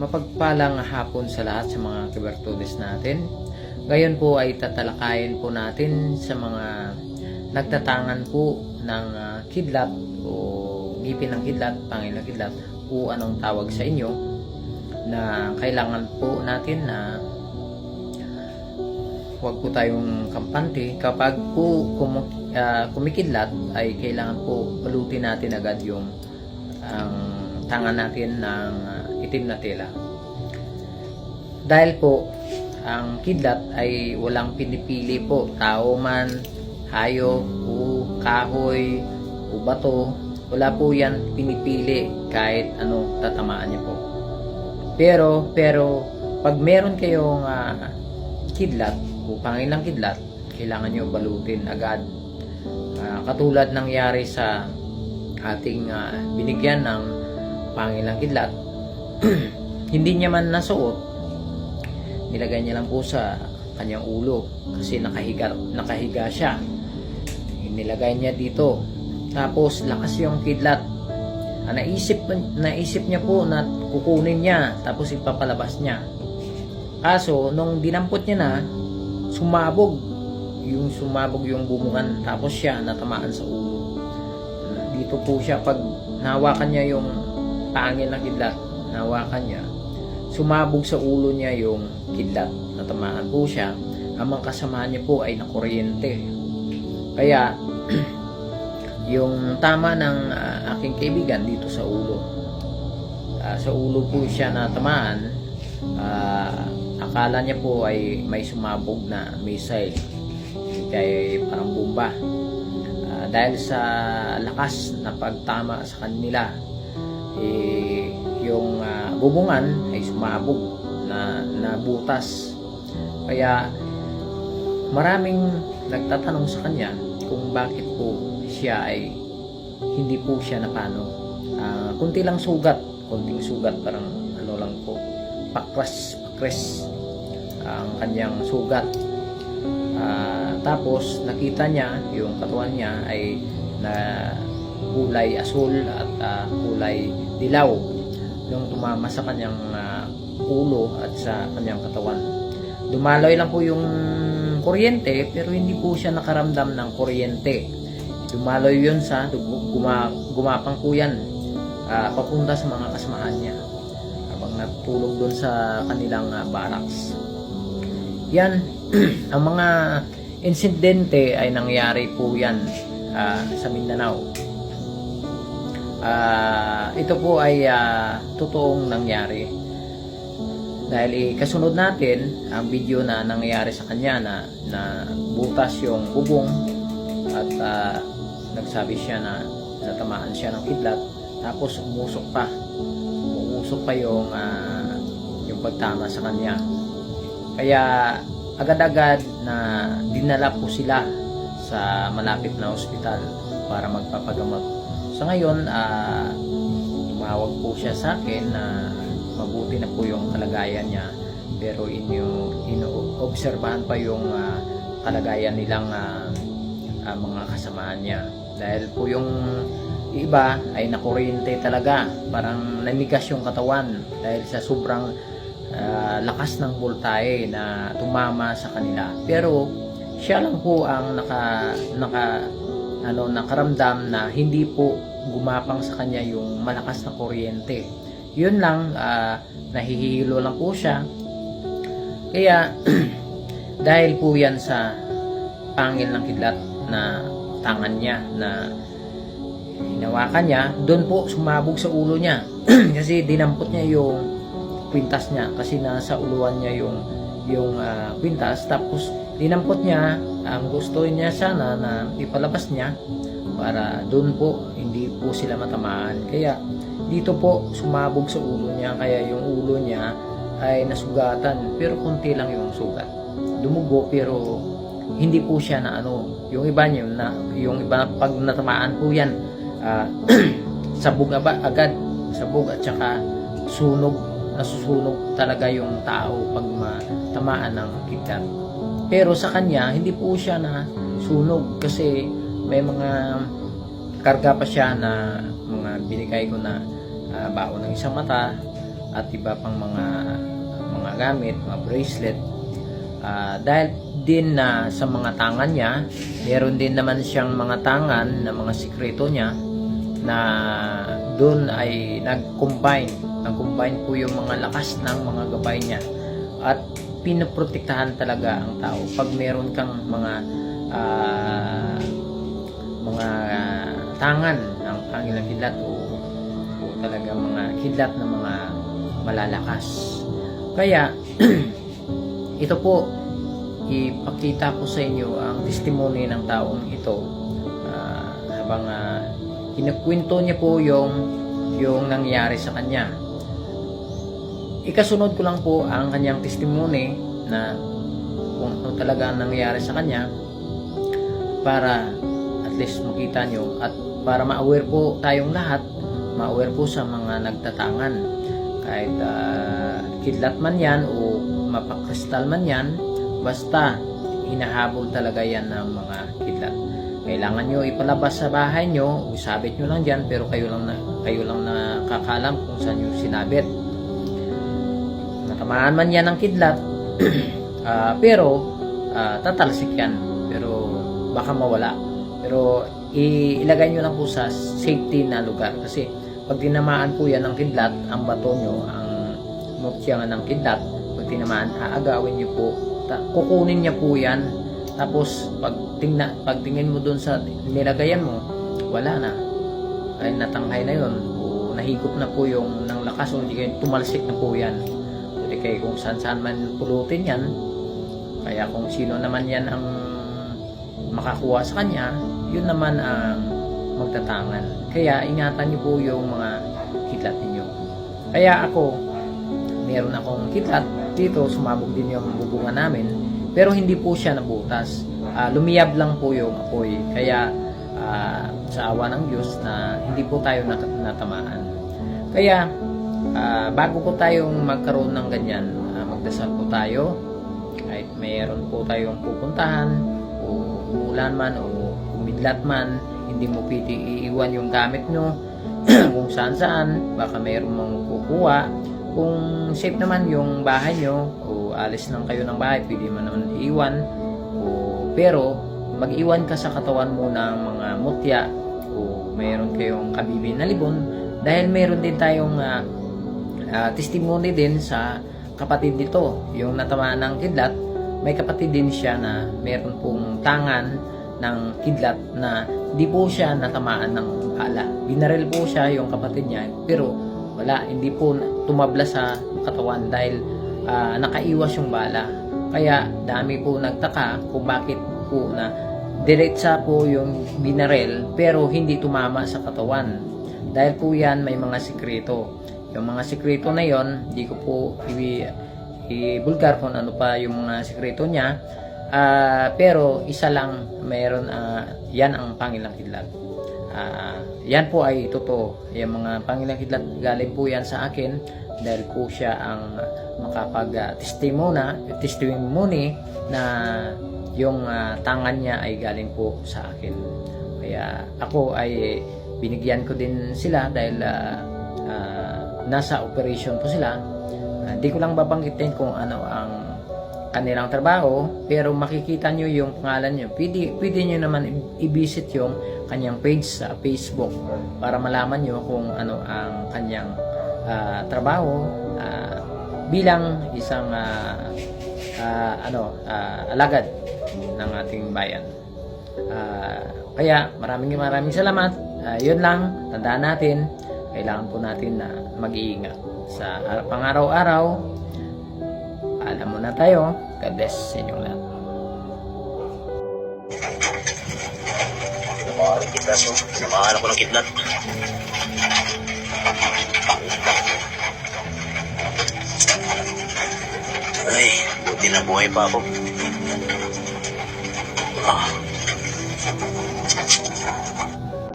Mapagpalang hapon sa lahat sa mga kibertudes natin. Ngayon po ay tatalakayin po natin sa mga nagtatangan po ng ah, kidlat o ngipin ng kidlat, pangil ng kidlat o anong tawag sa inyo na kailangan po natin na huwag po tayong kampante kapag po kum, ah, kumikidlat ay kailangan po balutin natin agad yung ang tangan natin ng ah, itim na tela. Dahil po ang kidlat ay walang pinipili po. Tao man hayop o kahoy o bato wala po yan pinipili kahit ano tatamaan niya po. Pero pero pag meron kayong ah, kidlat o pangilang kidlat kailangan nyo balutin agad. Ah, katulad nangyari sa ating ah, binigyan ng pangilang kidlat hindi niya man nasuot nilagay niya lang po sa kanyang ulo kasi nakahiga, nakahiga siya. Nilagay niya dito. Tapos lakas yung kidlat. Ah, naisip, naisip niya po na kukunin niya tapos ipapalabas niya. Kaso nung dinampot niya na sumabog. Yung sumabog yung bumungan tapos siya natamaan sa ulo. Dito po siya pag nahawakan niya yung pangil ng kidlat nahawakan niya sumabog sa ulo niya yung kidlat. Natamaan po siya. Ang mga kasama niya po ay nakuryente. Kaya yung tama ng ah, aking kaibigan dito sa ulo. Ah, sa ulo po siya natamaan. Ah, akala niya po ay may sumabog na missile. Kaya parang bomba. Ah, dahil sa lakas na pagtama sa kanila eh, yung ah, bubungan ay sumabog na nabutas kaya maraming nagtatanong sa kanya kung bakit po siya ay hindi po siya napano. Ah, kunti lang sugat kunting sugat parang ano lang po pakras pakres ang kanyang sugat. Ah, tapos nakita niya yung katawan niya ay na kulay asul at ah, kulay dilaw yung tumama sa kanyang ah, ulo at sa kanyang katawan. Dumaloy lang po yung kuryente pero hindi po siya nakaramdam ng kuryente. Dumaloy yun sa guma, gumapang po yan ah, papunta sa mga kasamahan niya habang natulog doon sa kanilang ah, barracks. Yan ang mga insidente ay nangyari po yan ah, sa Mindanao Ah, ito po ay ah, totoong nangyari. Dahil eh, kasunod natin ang video na nangyari sa kanya na, na butas yung bubong at ah, nagsabi siya na natamaan siya ng kidlat tapos umusok pa. Umusok pa yung ah, yung pagtama sa kanya. Kaya agad-agad na dinala po sila sa malapit na ospital para magpapagamot sa ngayon ah, tumawag po siya sa akin na mabuti na po yung kalagayan niya. Pero inyo inoobserbahan pa yung ah, kalagayan nilang ah, ah, mga kasamaan niya. Dahil po yung iba ay nakuryente talaga. Parang nanigas yung katawan dahil sa sobrang ah, lakas ng voltahe na tumama sa kanila. Pero siya lang po ang naka naka ano nakaramdam na hindi po gumapang sa kanya yung malakas na kuryente. Yun lang ah, nahihilo lang po siya. Kaya dahil po yan sa pangil ng kidlat na tangan niya na hinawakan niya doon po sumabog sa ulo niya. Kasi dinampot niya yung kwintas niya kasi nasa uluan niya yung yung ah, kwintas tapos dinampot niya ang gusto niya sana na ipalabas niya para doon po hindi po sila matamaan. Kaya dito po sumabog sa ulo niya. Kaya yung ulo niya ay nasugatan. Pero konti lang yung sugat. Dumugo pero hindi po siya na ano. Yung iba niyo na yung iba pag natamaan po yan ah, sabog aba, agad? Sabog at saka sunog. Nasusunog talaga yung tao pag matamaan ng kidlat pero sa kanya hindi po siya na sunog kasi may mga karga pa siya na mga binigay ko na ah, baon ng isang mata at iba pang mga mga gamit, mga bracelet. Ah, dahil din na sa mga tangan niya, meron din naman siyang mga tangan na mga sikreto niya na doon ay nag-combine. Nag-combine po yung mga lakas ng mga gabay niya. At pinoprotektahan talaga ang tao. Pag meron kang mga ah, mga tangan ng pangilang kidlat o, o talaga mga kidlat na mga malalakas. Kaya, ito po, ipakita ko sa inyo ang testimony ng taong ito ah, habang uh, kinukwento niya po yung yung nangyari sa kanya. Ikasunod ko lang po ang kanyang testimony na kung ano talaga ang nangyari sa kanya para at least makita nyo. At para ma-aware po tayong lahat ma-aware po sa mga nagtatangan. Kahit ah, kidlat man yan o mapakristal man yan basta hinahabol talaga yan ng mga kidlat. Kailangan nyo ipalabas sa bahay nyo o sabit nyo lang dyan pero kayo lang na, kayo lang nakakalam kung saan nyo sinabit. Natamaan man yan ng kidlat ah, pero ah, tatalsik yan. Pero baka mawala pero ilagay nyo lang po sa safety na lugar. Kasi pag tinamaan po yan ng kidlat ang bato nyo ang mutya ng kidlat pag tinamaan aagawin nyo po. Kukunin niya po yan. Tapos pag tingna pag tingin mo doon sa nilagayan mo wala na. Ay natanghay na yon o nahigop na po yung ng lakas o hindi kayo tumalsik na po yan. Di kayo kung saan saan man pulutin yan. Kaya kung sino naman yan ang makakuha sa kanya yun naman ang magtatangan. Kaya ingatan niyo po yung mga kidlat ninyo. Kaya ako meron akong kidlat dito sumabog din yung bubunga namin. Pero hindi po siya nabutas. Ah, lumiyab lang po yung apoy. Kaya ah, sa awa ng Diyos na hindi po tayo nat- natamaan. Kaya ah, bago po tayong magkaroon ng ganyan ah, magdasal po tayo kahit mayroon po tayong pupuntahan o umulan man o umidlat man hindi mo pwede iiwan yung gamit nyo. Kung saan saan baka mayroon mong kukuha. Kung safe naman yung bahay nyo o alis lang kayo ng bahay pwede mo naman iiwan. O, pero mag-iwan ka sa katawan mo ng mga mutya o mayroon kayong kabibi na libon. Dahil mayroon din tayong ah, ah, testimony din sa kapatid nito. Yung natamaan ng kidlat may kapatid din siya na mayroon pong tangan ng kidlat na di po siya natamaan ng bala binaril po siya yung kapatid niya pero wala hindi po tumabla sa katawan dahil ah, nakaiwas yung bala kaya dami po nagtaka kung bakit po na diretsa po yung binarel pero hindi tumama sa katawan. Dahil po yan may mga sikreto. Yung mga sikreto na yon, hindi ko po i- i-bulgar kung ano pa yung mga sikreto niya. Ah, pero isa lang mayroon ah, yan ang pangilang kidlat. Ah, yan po ay totoo. Yung mga pangilang kidlat galing po yan sa akin dahil po siya ang makapag-testimona, testimony na yung ah, tangan niya ay galing po sa akin. Kaya ako ay binigyan ko din sila dahil ah, ah, nasa operation po sila. Hindi ko lang babanggitin kung ano ang kanilang trabaho, pero makikita nyo yung pangalan nyo. Pwede, pwede nyo naman i-visit yung kanyang page sa Facebook para malaman nyo kung ano ang kanyang ah, trabaho ah, bilang isang ah, ah, ano ah, alagad ng ating bayan. Ah, kaya maraming maraming salamat. Ah, yun lang, tandaan natin, kailangan po natin na mag-iingat sa ar- pang-araw-araw. Na tayo. God bless sa inyong lahat. Samahan ako ng kidlat. Ay, buti na buhay pa ako. Ah,